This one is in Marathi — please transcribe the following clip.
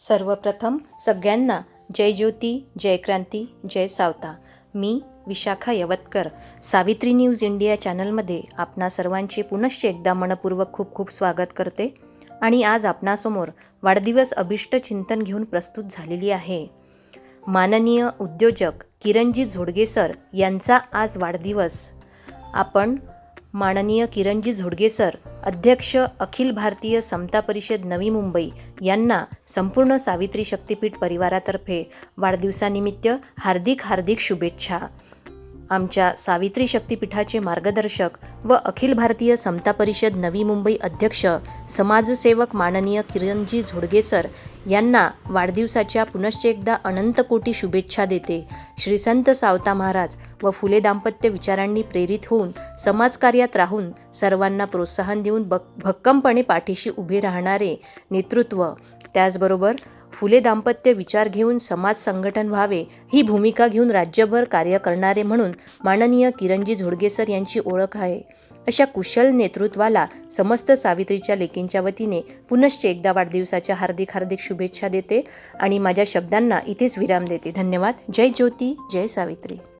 सर्वप्रथम सगळ्यांना जय ज्योती जय क्रांती जय सावता. मी विशाखा यवतकर. सावित्री न्यूज इंडिया चॅनलमध्ये आपणा सर्वांचे पुनश्च एकदा मनपूर्वक खूप खूप स्वागत करते आणि आज आपणासमोर वाढदिवस अभिष्ट चिंतन घेऊन प्रस्तुत झालेली आहे. माननीय उद्योजक किरणजी झोडगे सर यांचा आज वाढदिवस. आपण माननीय किरणजी झोडगे सर अध्यक्ष अखिल भारतीय समता परिषद नवी मुंबई यांना संपूर्ण सावित्री शक्तीपीठ परिवारातर्फे वाढदिवसानिमित्त हार्दिक हार्दिक शुभेच्छा. आमच्या सावित्री शक्तीपीठाचे मार्गदर्शक व अखिल भारतीय समता परिषद नवी मुंबई अध्यक्ष समाजसेवक माननीय किरणजी झुडगेसर यांना वाढदिवसाच्या पुनश्च एकदा अनंत कोटी शुभेच्छा देते. श्री संत सावता महाराज व फुले दाम्पत्य विचारांनी प्रेरित होऊन समाजकार्यात राहून सर्वांना प्रोत्साहन देऊन बक भक्कमपणे पाठीशी उभे राहणारे नेतृत्व. त्याचबरोबर फुले दाम्पत्य विचार घेऊन समाज संघटन व्हावे ही भूमिका घेऊन राज्यभर कार्य करणारे म्हणून माननीय किरणजी झोडगे सर यांची ओळख आहे. अशा कुशल नेतृत्वाला समस्त सावित्रीच्या लेकींच्या वतीने पुनश्च एकदा वाढदिवसाच्या हार्दिक हार्दिक शुभेच्छा देते आणि माझ्या शब्दांना इथेच विराम देते. धन्यवाद. जय ज्योती. जय सावित्री.